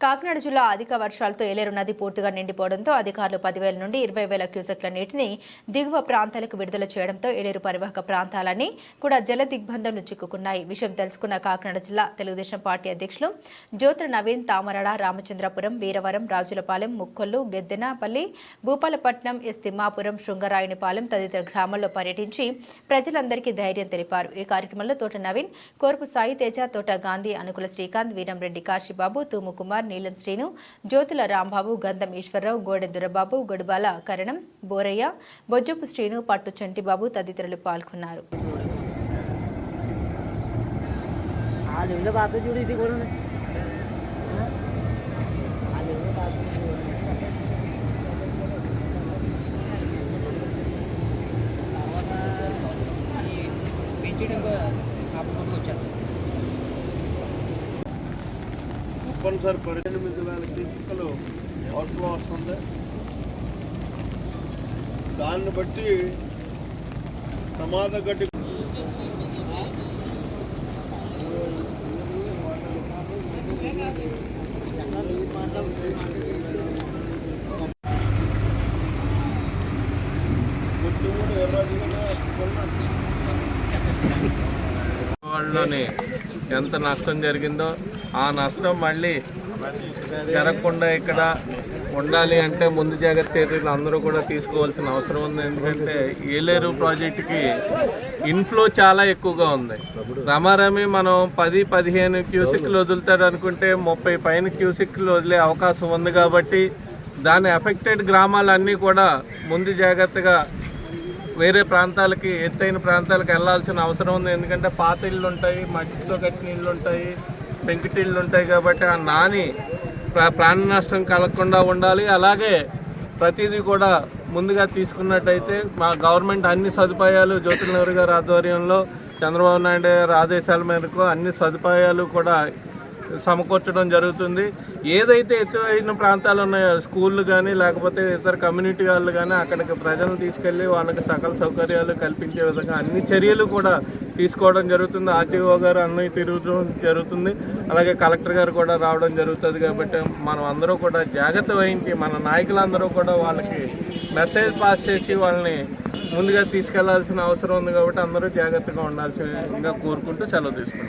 కాకినాడ జిల్లా అధిక వర్షాలతో ఏలేరు నది పూర్తిగా నిండిపోవడంతో అధికారులు పదివేల నుండి ఇరవై వేల క్యూసెక్ల నీటిని దిగువ ప్రాంతాలకు విడుదల చేయడంతో ఏలేరు పరివాహక ప్రాంతాలన్నీ కూడా జల దిగ్బంధంలో చిక్కుకున్నాయి. విషయం తెలుసుకున్న కాకినాడ జిల్లా తెలుగుదేశం పార్టీ అధ్యక్షులు జ్యోతుల నవీన్ తామరడ రామచంద్రపురం వీరవరం రాజులపాలెం ముక్కొల్లు గెద్దెనపల్లి భూపాలపట్నం ఎస్ తిమ్మాపురం శృంగరాయునిపాలెం తదితర గ్రామాల్లో పర్యటించి ప్రజలందరికీ ధైర్యం తెలిపారు. ఈ కార్యక్రమంలో తోట నవీన్ కోర్పు సాయి తేజ తోట గాంధీ అనుకుల శ్రీకాంత్ వీరంరెడ్డి కాశీబాబు తూముకుమార్ నీలం శ్రీను జ్యోతుల రాంబాబు గంధం ఈశ్వరరావు గోడె దురబాబు గొడుబాల కరణం బోరయ్య బొజ్జపు శ్రీను పట్టు చంటిబాబు తదితరులు పాల్గొన్నారు. ఆ పెంచడం తప్పనిసరి పద్దెనిమిది వేల క్యూసికలు అవుట్ఫ్లో వస్తుంది. దాన్ని బట్టి ప్రమాద గడ్డి వాళ్ళని ఎంత నష్టం జరిగిందో ఆ నష్టం మళ్ళీ జరగకుండా ఇక్కడ ఉండాలి అంటే ముందు జాగ్రత్త చర్యలు అందరూ కూడా తీసుకోవాల్సిన అవసరం ఉంది. ఎందుకంటే ఏలేరు ప్రాజెక్టుకి ఇన్ఫ్లో చాలా ఎక్కువగా ఉంది. రమారమి మనం పది పదిహేను క్యూసిక్లు వదులుతాడు అనుకుంటే ముప్పై పైన క్యూసిక్లు వదిలే అవకాశం ఉంది కాబట్టి దాని ఎఫెక్టెడ్ గ్రామాలన్నీ కూడా ముందు జాగ్రత్తగా వేరే ప్రాంతాలకి ఎత్తైన ప్రాంతాలకు వెళ్ళాల్సిన అవసరం ఉంది. ఎందుకంటే పాత ఇళ్ళు ఉంటాయి మట్టితో కట్టిన ఇళ్ళు ఉంటాయి. పెంకిటిళ్ళు ఉంటాయి కాబట్టి ఆ నాని ప్రా- ప్రాణ నష్టం కలగకుండా ఉండాలి. అలాగే ప్రతిదీ కూడా ముందుగా తీసుకున్నట్టయితే మా గవర్నమెంట్ అన్ని సదుపాయాలు జ్యోతుల గారి ఆధ్వర్యంలో చంద్రబాబు నాయుడు గారి ఆదేశాల మేరకు అన్ని సదుపాయాలు కూడా సమకూర్చడం జరుగుతుంది. ఏదైతే ఎత్తైన ప్రాంతాలు ఉన్నాయో స్కూళ్ళు కానీ లేకపోతే ఇతర కమ్యూనిటీ వాళ్ళు కానీ అక్కడికి ప్రజలను తీసుకెళ్ళి వాళ్ళకి సకల సౌకర్యాలు కల్పించే విధంగా అన్ని చర్యలు కూడా తీసుకోవడం జరుగుతుంది. ఆర్టీఓ గారు అన్నీ తిరగడం జరుగుతుంది. అలాగే కలెక్టర్ గారు కూడా రావడం జరుగుతుంది కాబట్టి మనం అందరూ కూడా జాగ్రత్త వహించి మన నాయకులందరూ కూడా వాళ్ళకి మెసేజ్ పాస్ చేసి వాళ్ళని ముందుగా తీసుకెళ్ళాల్సిన అవసరం ఉంది కాబట్టి అందరూ జాగ్రత్తగా ఉండాల్సిందిగా కోరుకుంటూ సెలవు తీసుకున్నాను